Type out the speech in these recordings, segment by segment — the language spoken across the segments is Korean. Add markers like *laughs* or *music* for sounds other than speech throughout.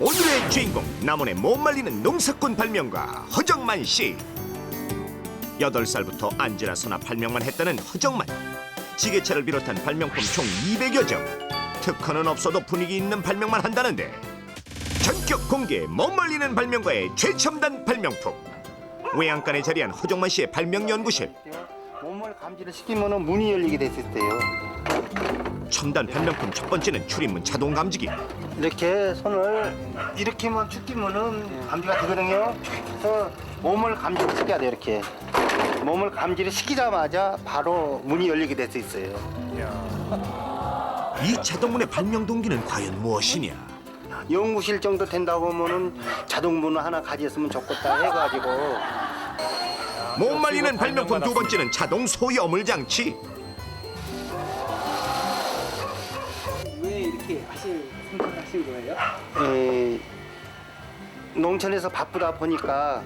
오늘의 주인공 남원의 못 말리는 농사꾼 발명가 허정만 씨. 여덟 살부터 안지나 서나 발명만 했다는 허정만. 지게차를 비롯한 발명품 총 200여 점. 특허는 없어도 분위기 있는 발명만 한다는데 전격 공개 못 말리는 발명가의 최첨단 발명품. 외양간에 자리한 허정만 씨의 발명 연구실. 몸을 감지를 시키면은 문이 열리게 됐을 때요. 첨단 발명품 첫 번째는 출입문 자동 감지기. 이렇게 손을 이렇게만 축기면은 감지가 되거든요. 그래서 몸을 감지를 시켜야 돼요. 이렇게 몸을 감지를 시키자마자 바로 문이 열리게 될 수 있어요. 이 자동문의 발명 동기는 과연 무엇이냐? 연구실 정도 된다고 하면은 자동문을 하나 가졌으면 좋겠다 해가지고 못 말리는 발명품 두 번째는 자동 소염물 장치. 선택하신 거예요? 에, 농촌에서 바쁘다 보니까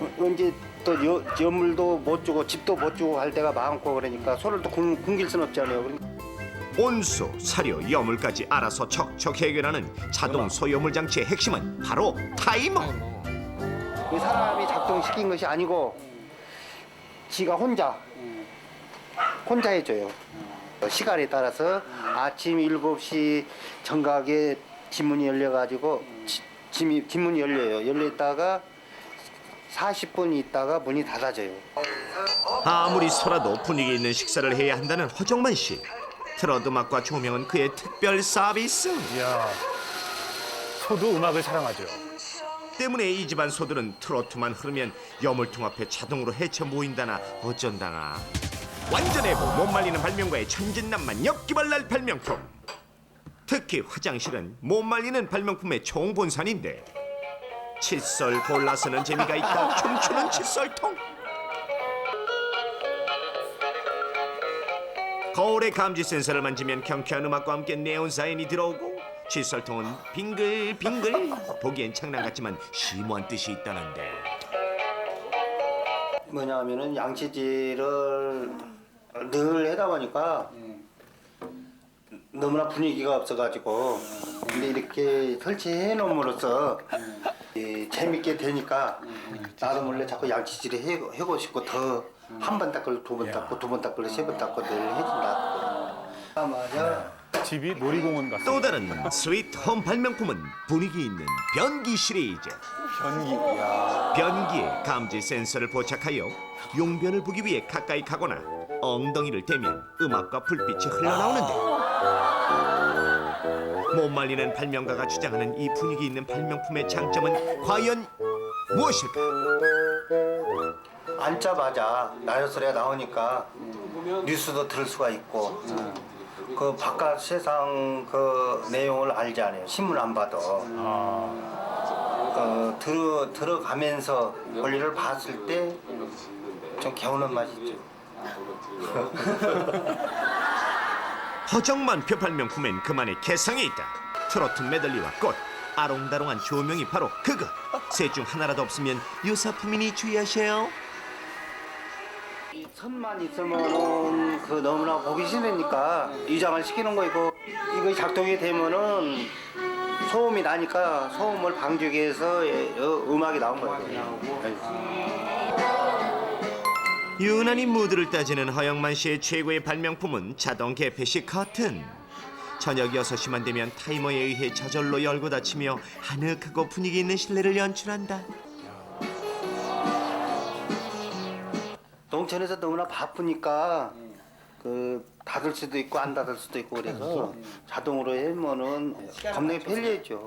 어, 언제 또 여, 연물도 못 주고 집도 못 주고 할 때가 많고 그러니까 소를 또 굶, 굶길 순 없잖아요. 그러니까 온수, 사료, 염물까지 알아서 척척 해결하는 자동 소염물 장치의 핵심은 바로 타이머. 이 사람이 작동시킨 것이 아니고 지가 혼자 혼자 해줘요. 시간에 따라서 아침 7시 정각에 지문이 열려가지고 지, 지문이, 지문이 열려요. 열렸다가 40분 있다가 문이 닫아져요. 아무리 소라도 분위기 있는 식사를 해야 한다는 허정만 씨. 트로트 음악과 조명은 그의 특별 서비스. 이야, 소도 음악을 사랑하죠. 때문에 이 집안 소들은 트로트만 흐르면 여물통 앞에 자동으로 헤쳐 모인다나 어쩐다나. 완전해 못 말리는 발명가의 천진난만 엽기발랄 발명품. 특히 화장실은 못 말리는 발명품의 총본산인데 칫솔 골라 쓰는 재미가 있다 *laughs* 춤추는 칫솔통. 거울의 감지 센서를 만지면 경쾌한 음악과 함께 네온 사인이 들어오고 칫솔통은 빙글빙글 보기엔 장난 같지만 심오한 뜻이 있다는데 뭐냐면은 양치질을 늘 하다 보니까 너무나 분위기가 없어가지고 근데 이렇게 설치해 놓음으로써 이 재밌게 되니까 나도 몰래 자꾸 양치질을 해, 하고 싶고 더 한 번 닦고 두번 닦고 두 번 닦고 세번 닦고 늘 해준다. 맞아. 집이 놀이공원 같습니다. 또 다른 스위트 홈 발명품은 분위기 있는 변기 시리즈 변기. 변기에 감지 센서를 포착하여 용변을 보기 위해 가까이 가거나 엉덩이를 대면 음악과 불빛이 흘러나오는데 못 말리는 발명가가 주장하는 이 분위기 있는 발명품의 장점은 과연 무엇일까? 앉자마자 나요 소리가 나오니까 뉴스도 들을 수가 있고 그 바깥 세상 그 내용을 알지 않아요. 신문 안 봐도. 어, 들어 들어가면서 볼일을 봤을 때 좀 개운한 맛이 있죠. *laughs* 허정만 표 발명품엔 그만의 개성이 있다. 트로트 메들리와 꽃, 아롱다롱한 조명이 바로 그것. 셋 중 하나라도 없으면 유사품이니 주의하세요. 선만 있으면은 그 너무나 보기 싫으니까 이장을 시키는 거이고 이거 작동이 되면은 소음이 나니까 소음을 방지하기 위해서 예, 어, 음악이 나온 거예요. 유난히 무드를 따지는 허영만 씨의 최고의 발명품은 자동 개폐식 커튼. 저녁 6시만 되면 타이머에 의해 저절로 열고 닫히며 아늑하고 분위기 있는 실내를 연출한다. 농촌에서 너무나 바쁘니까 그 닫을 수도 있고 안 닫을 수도 있고 그래서 자동으로 하면은 겁나게 편리했죠.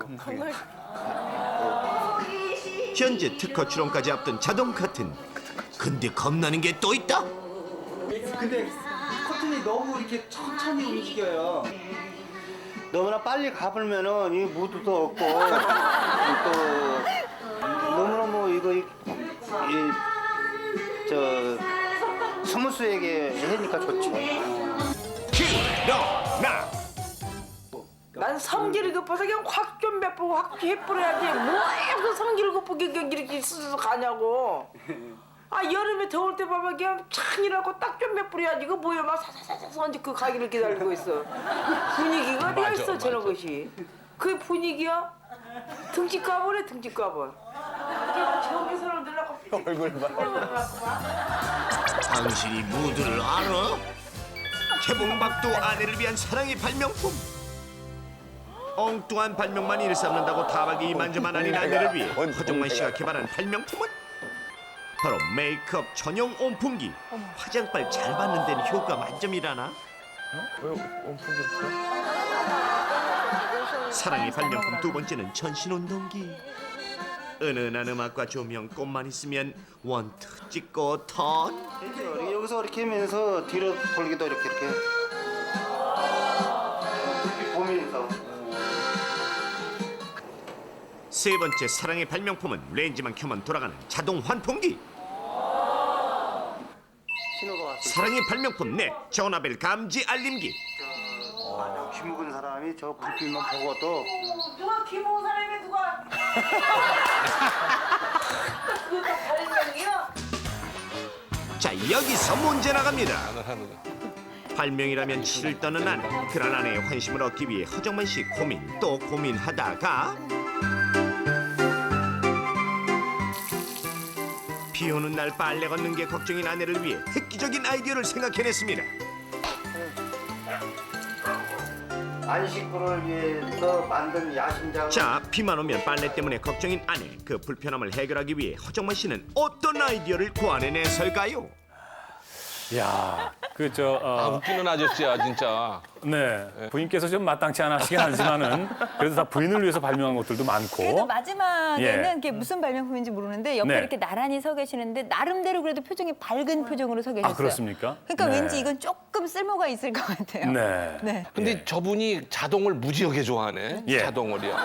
현재 특허 출원까지 앞둔 자동 커튼. 근데 겁나는 게 또 있다. 근데 커튼이 너무 이렇게 천천히 움직여요. 너무나 빨리 가불면은 이 무드도 없고 또 너무나 뭐 이거 이저 스무스하게 하니까 좋죠. 일어나. 난 성질 급해서 그냥 확좀몇번확 해버려야지 뭐야 그 성질 급하게 이렇게 스스 가냐고 아 여름에 더울 때 봐봐 그냥 찬이라고 딱 좀 몇 뿌려야지 그 뭐야 막 사사사사 언제 그 가기를 기다리고 있어 분위기가 어디가 있어 저런 것이 그 분위기야 등집 가버래 등집 가버. 저기 사람 들라고 *laughs* 얼굴 봐. 당신이 무드를 알아? 개봉박도 아내를 위한 사랑의 발명품. 엉뚱한 발명만 일삼는다고 다박이 이만저만 아닌 아내를 위해 허정만 씨가 개발한 발명품은 바로 메이크업 전용 온풍기. 화장빨 잘 받는 데는 효과 만점이라나? 사랑의 발명품 두 번째는 전신 운동기. 은은한 음악과 조명 꽃만 있으면 원투 찍고 턴. 이렇게 여기서 이렇게 하면서 뒤로 돌기도 이렇게 이렇게 이렇게 보면서 세 번째 사랑의 발명품은 렌즈만 켜면 돌아가는 자동 환풍기. 신호가 왔을 때 사랑의 발명품 네 전화벨 감지 알림기. 저귀 묵은 사람이 저 불빛만 보고도 누가 김호 사람이 누가? 그거 다 다른 명이야? 자 여기서 문제 나갑니다. 발명이라면 치를 떠는 아내. 그런 아내의 환심을 얻기 위해 허정만 씨 고민 또 고민하다가 비 오는 날 빨래 걷는 게 걱정인 아내를 위해 획기적인 아이디어를 생각해냈습니다. 안식구를 위해서 만든 야심장 자 비만 오면 빨래 때문에 걱정인 아내 그 불편함을 해결하기 위해 허정만 씨는 어떤 아이디어를 고안해냈을까요? 야, 그 저 아, 어, 웃기는 아저씨야 진짜. 네. 부인께서 좀 마땅치 않아 하시긴 하지만은 그래도 다 부인을 위해서 발명한 것들도 많고. 그래도 마지막에는 예. 무슨 발명품인지 모르는데 옆에 네. 이렇게 나란히 서 계시는데 나름대로 그래도 표정이 밝은 표정으로 서 계셨어요. 아, 그렇습니까? 그러니까 네. 왠지 이건 조금 쓸모가 있을 것 같아요. 네. 네. 근데 저분이 자동을 무지하게 좋아하네. 예. 자동을요.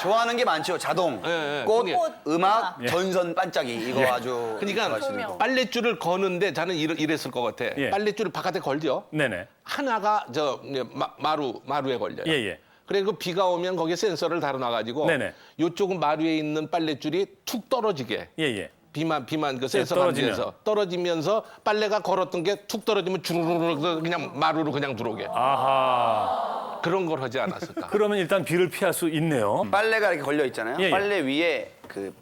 좋아하는 게 많죠. 자동, 예, 예. 꽃, 그게- 음악, 예. 전선 반짝이 이거 예. 아주 그러니까 좋아하시는 거. 빨랫줄을 거는데 저는 이랬을 것 같아. 예. 빨랫줄을 바깥에 걸죠. 네네. 하나가 저 마, 마루 마루에 걸려요. 예, 예. 그래 그 비가 오면 거기에 센서를 달아놔 가지고 네네. 요쪽은 마루에 있는 빨랫줄이 툭 떨어지게 예, 예. 비만 비만 그 센서 네, 떨어지면. 감지해서 떨어지면서 빨래가 걸었던 게 툭 떨어지면 주르르르 그냥 마루로 그냥 들어오게 아하. 그런 걸 하지 않았을까? *laughs* 그러면 일단 비를 피할 수 있네요. 빨래가 이렇게 걸려 있잖아요. 예, 예. 빨래 위에 그,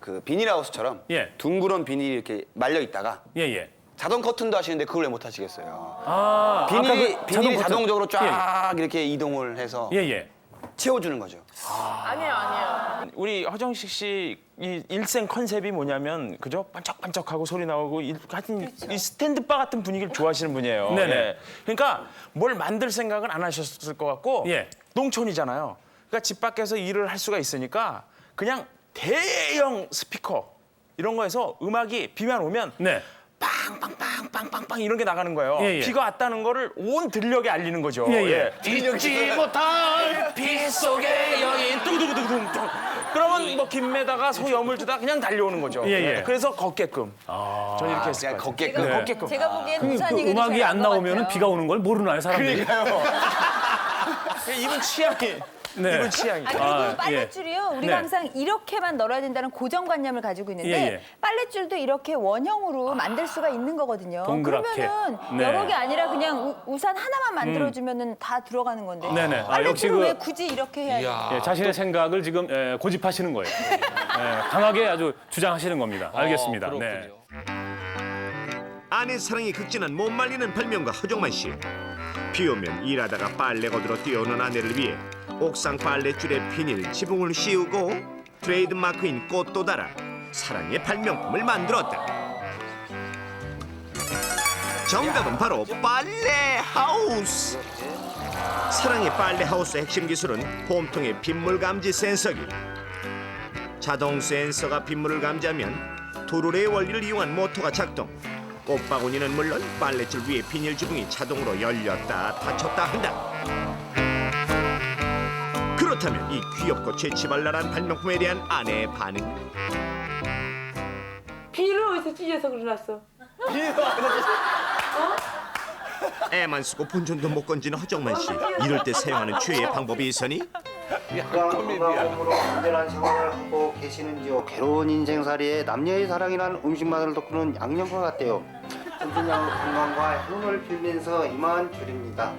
그 비닐하우스처럼 예. 둥그런 비닐이 이렇게 말려 있다가 예, 예. 자동 커튼도 하시는데 그걸 왜 못 하시겠어요? 아, 비닐이 아까 그 비닐이 자동 자동적으로. 쫙 이렇게 이동을 해서 예, 예. 채워주는 거죠. 아니에요 아니에요. 우리 허정식 씨 이 일생 컨셉이 뭐냐면 그죠 반짝반짝하고 소리 나오고 이, 하여튼 이 스탠드바 같은 분위기를 좋아하시는 분이에요. 네네. 예. 그러니까 뭘 만들 생각은 안 하셨을 것 같고 예. 농촌이잖아요. 그러니까 집 밖에서 일을 할 수가 있으니까 그냥 대형 스피커 이런 거에서 음악이 비만 오면 네. 빵빵빵빵빵빵 이런 게 나가는 거예요. 예, 예. 비가 왔다는 거를 온 들녘에 알리는 거죠. 예, 예. 잊지 못할 비 속의 여인 뚱뚱뚱뚱뚱 그러면 뭐 김매다가 소 염을 주다 그냥 달려오는 거죠. 예, 예. 그래서 걷게끔. 전 이렇게 했을 그냥 것 같아요. 걷게끔. 제가, 걷게끔. 제가 보기엔 그, 그 우산이 음악이 안 나오면 비가 오는 걸 모르나요, 사람들이? *laughs* 이분 취향이 네. 이분 취향이. 아니 그리고 아, 예. 빨랫줄이요. 우리가 네. 항상 이렇게만 널어야 된다는 고정관념을 가지고 있는데 예, 예. 빨랫줄도 이렇게 원형으로 만들 수가 있는 거거든요. 동그랗게. 그러면은 네. 여러 게 아니라 그냥 우, 산 하나만 만들어 주면은 다 들어가는 건데. 네네. 아, 역시 빨랫줄을 그- 왜 굳이 이렇게 해야 돼? 이야. 예, 자신의 생각을 지금 예, 고집하시는 거예요. 예, 강하게 아주 주장하시는 겁니다. 알겠습니다. 어, 네. 그렇군요. 아내 사랑이 극진한 못 말리는 발명가 허정만 씨. 비 오면 일하다가 빨래 거들어 뛰어오는 아내를 위해 옥상 빨래줄에 비닐 지붕을 씌우고 트레이드 마크인 꽃도 달아 사랑의 발명품을 만들었다. 정답은 바로 빨래 하우스. 사랑의 빨래 하우스의 핵심 기술은 홈통의 빗물 감지 센서기. 자동 센서가 빗물을 감지하면 도르래의 원리를 이용한 모터가 작동. 꽃바구니는 물론 빨래줄 위에 비닐 지붕이 자동으로 열렸다 닫혔다 한다. 그렇다면 이 귀엽고 재치발랄한 발명품에 대한 아내의 반응? 비를 어디서 찢어서 그려놨어? 애만 쓰고 본전도 못 건지는 허정만 씨. 이럴 때 사용하는 최애 방법이 있으니? 건강으로 안전한 생활을 하고 계시는지요? 괴로운 인생살이에 남녀의 사랑이란 음식 맛을 돋구는 양념과 같대요. 전진양 건강과 행운을 빌면서 이만 줄입니다.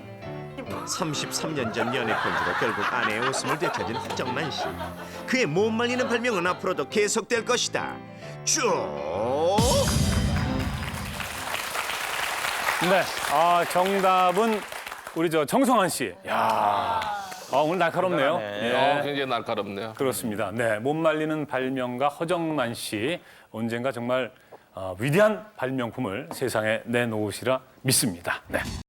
33년 전 연애 편지로 결국 아내의 웃음을 되찾은 허정만 씨. 그의 못 말리는 발명은 앞으로도 계속될 것이다. 쭉. 네, 아 정답은 우리 저 정성환 씨. 야, 아, 오늘 날카롭네요. 어, 예. 굉장히 날카롭네요. 그렇습니다. 네, 못 말리는 발명가 허정만 씨 언젠가 정말 어, 위대한 발명품을 세상에 내놓으시라 믿습니다. 네.